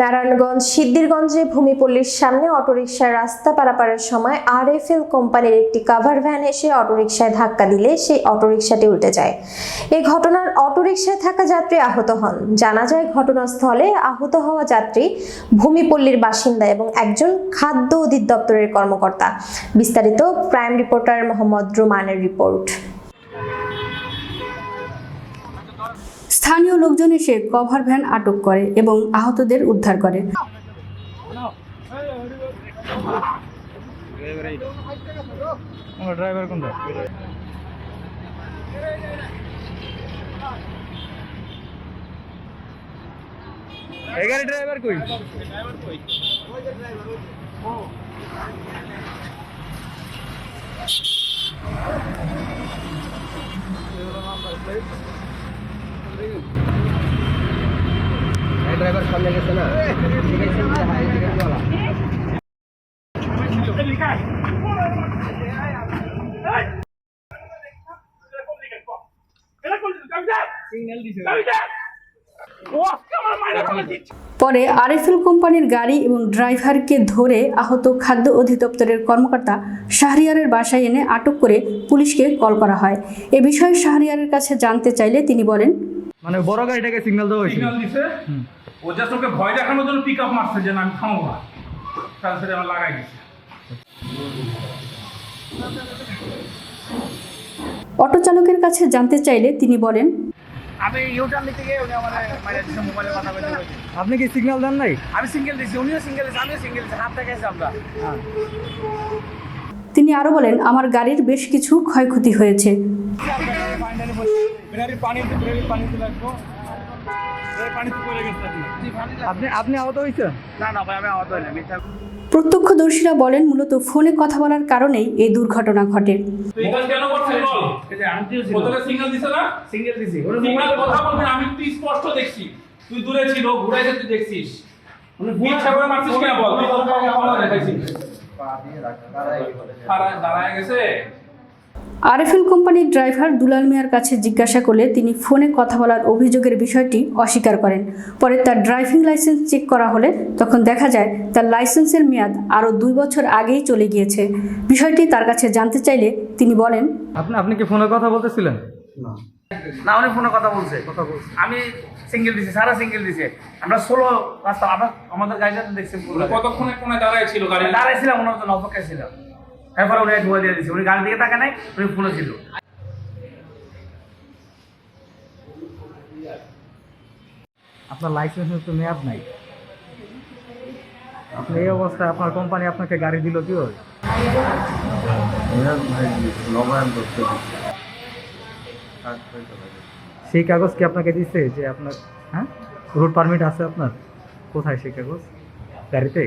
নারায়ণগঞ্জ সিদ্দিরগঞ্জে ভূমিপল্লীর সামনে অটোরিকশার রাস্তা পারাপারের সময় আরএফএল কোম্পানির একটি কাভার ভ্যান এসে অটোরিকশায় ধাক্কা দিলে সেই অটোরিকশাটি উল্টে যায়। এই ঘটনার অটোরিকশায় থাকা যাত্রী আহত হন। জানা যায় ঘটনাস্থলে আহত হওয়া যাত্রী ভূমিপল্লীর বাসিন্দা এবং একজন খাদ্য অধিদপ্তরের কর্মকর্তা। বিস্তারিত প্রাইম রিপোর্টার মোহাম্মদ রুমানের রিপোর্ট। স্থানীয় লোকজন এসে কভার ভ্যান আটক করে এবং আহতদের উদ্ধার করে। কই? ড্রাইভার পরে আরএফএল কোম্পানির গাড়ি এবং ড্রাইভারকে ধরে আহত খাদ্য অধিদপ্তরের কর্মকর্তা শাহরিয়ারের বাসায় এনে আটক করে পুলিশকে কল করা হয়। এ বিষয়ে শাহরিয়ারের কাছে জানতে চাইলে তিনি বলেন মানে বড় গাড়িটাকে সিগন্যাল দেওয়া হয়েছিল। সিগন্যাল দিছে। ও জাস্ট ওকে ভয় দেখানোর জন্য পিক আপ মারছে যে না আমি থামবো না। ট্রান্সফারে আমার লাগাই গেছে অটো চালকের কাছে জানতে চাইলে তিনি বলেন আমি ইউটার্ন নিতে গিয়ে উনি আমার মাইরে দিচ্ছে মোবাইলে কথা বলতে বলতে। আপনি কি সিগন্যাল দেন নাই? আমি সিঙ্গেল দিছি উনিও সিঙ্গেল দিছে আমিও সিঙ্গেল দিছি হাত দেখেছি আমরা। তিনি আরও বলেন আমার গাড়ির বেশ কিছু ক্ষয়ক্ষতি হয়েছে। বিরারি পানি বিরারি পানিতে লাগবো বিরারি পানিতে পড়ে গেছে আপনি আপনি আপনি আহত হয়েছেন? না না ভাই আমি আহত হইনি মিথ্যা প্রত্যক্ষদর্শীরা বলেন মূলত ফোনে কথা বলার কারণেই এই দুর্ঘটনা ঘটে। তুই কাজ কেন করছিস বল। এই যে আন্টিও ছিল। ও তোকে সিগন্যাল দিছে না? সিঙ্গেল দিছি। ওর সিগন্যাল মোবাইল কথা বলবি না, আমি তুই স্পষ্ট দেখছি। তুই দূরে ছিল ঘুরাইছে তুই দেখছিস। দাঁড়ায় দাঁড়ায় গেছে। আরএফএল কোম্পানির ড্রাইভার দুলাল মিয়ার কাছে জিজ্ঞাসা করলে তিনি ফোনে কথা বলার অভিযোগের বিষয়টি অস্বীকার করেন। পরে তার ড্রাইভিং লাইসেন্স চেক করা হলে তখন দেখা যায় তার লাইসেন্সের মেয়াদ আরও দুই বছর আগেই চলে গিয়েছে। বিষয়টি তার কাছে জানতে চাইলে তিনি বলেন আপনি আপনি কি ফোনে কথা বলতেছিলেন? না। উনি ফোনে কথা বলছে। কথা বলছে। আমি সিঙ্গেল দিছি সারা সিঙ্গেল দিছে। আমরা ষোলো রাস্তা আবার আমাদের গাড়িটা দেখছি কতক্ষণে কোনে দাঁড়ায় ছিল গাড়ি দাঁড়াইছিলাম ওনার জন্য অপেক্ষায় ছিলাম। এরপরে উনি ধোয়া দিয়ে উনি গাড়ির দিকে তাকা নাই উনি ফোনে ছিল। আপনার লাইসেন্সের তো মেয়াদ নাই। আপনি এই অবস্থায় আপনার কোম্পানি আপনাকে গাড়ি দিল কি হয় সেই কাগজ কি আপনাকে দিচ্ছে যে আপনার হ্যাঁ? রুট পারমিট আছে আপনার? কোথায় সেই কাগজ? গাড়িতে?